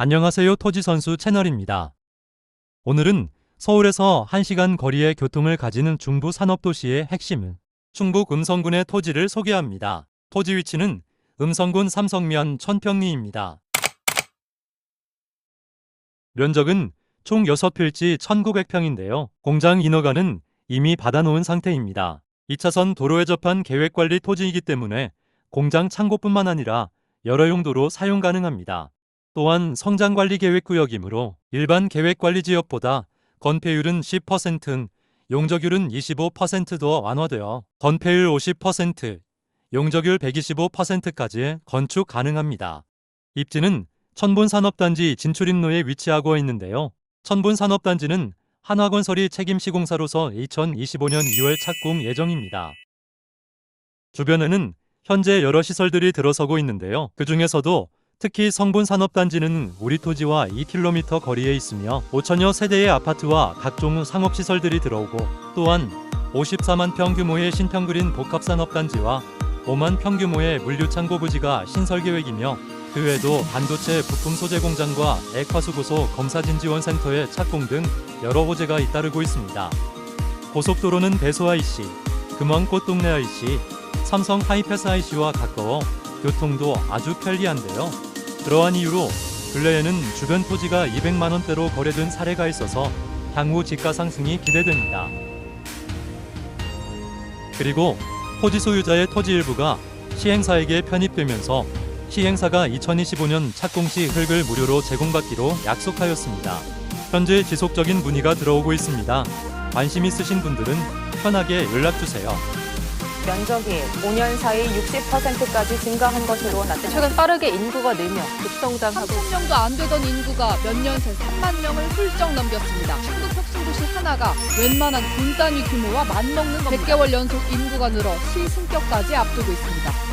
안녕하세요 토지선수 채널입니다. 오늘은 서울에서 1시간 거리의 교통을 가지는 중부 산업도시의 핵심은 충북 음성군의 토지를 소개합니다. 토지 위치는 음성군 삼성면 천평리입니다. 면적은 총 6필지 1900평인데요. 공장 인허가는 이미 받아놓은 상태입니다. 2차선 도로에 접한 계획관리 토지이기 때문에 공장 창고뿐만 아니라 여러 용도로 사용 가능합니다. 또한 성장관리계획구역이므로 일반 계획관리지역보다 건폐율은 10%는 용적률은 25%더 완화되어 건폐율 50%, 용적률 125%까지 건축 가능합니다. 입지는 천본산업단지 진출입로에 위치하고 있는데요. 천본산업단지는 한화건설이 책임 시공사로서 2025년 2월 착공 예정입니다. 주변에는 현재 여러 시설들이 들어서고 있는데요. 그 중에서도 특히 성분 산업단지는 우리 토지와 2km 거리에 있으며 5천여 세대의 아파트와 각종 상업시설들이 들어오고 또한 54만 평 규모의 신평그린 복합산업단지와 5만 평 규모의 물류창고 부지가 신설 계획이며 그 외에도 반도체 부품 소재 공장과 액화수고소 검사진 지원센터의 착공 등 여러 호재가 잇따르고 있습니다. 고속도로는 배소 IC, 금왕꽃 동네 IC, 삼성 하이패스 IC와 가까워 교통도 아주 편리한데요. 그러한 이유로 근래에는 주변 토지가 200만 원대로 거래된 사례가 있어서 향후 지가 상승이 기대됩니다. 그리고 토지 소유자의 토지 일부가 시행사에게 편입되면서 시행사가 2025년 착공 시 흙을 무료로 제공받기로 약속하였습니다. 현재 지속적인 문의가 들어오고 있습니다. 관심 있으신 분들은 편하게 연락 주세요. 면적이 5년 사이 60%까지 증가한 것으로 나타났습니다. 최근 빠르게 인구가 늘며 급성장하고 3천명도 안 되던 인구가 몇 년 새 3만 명을 훌쩍 넘겼습니다. 충북 혁신도시 하나가 웬만한 군 단위 규모와 맞먹는 겁니다. 100개월 연속 인구가 늘어 시 승격까지 앞두고 있습니다.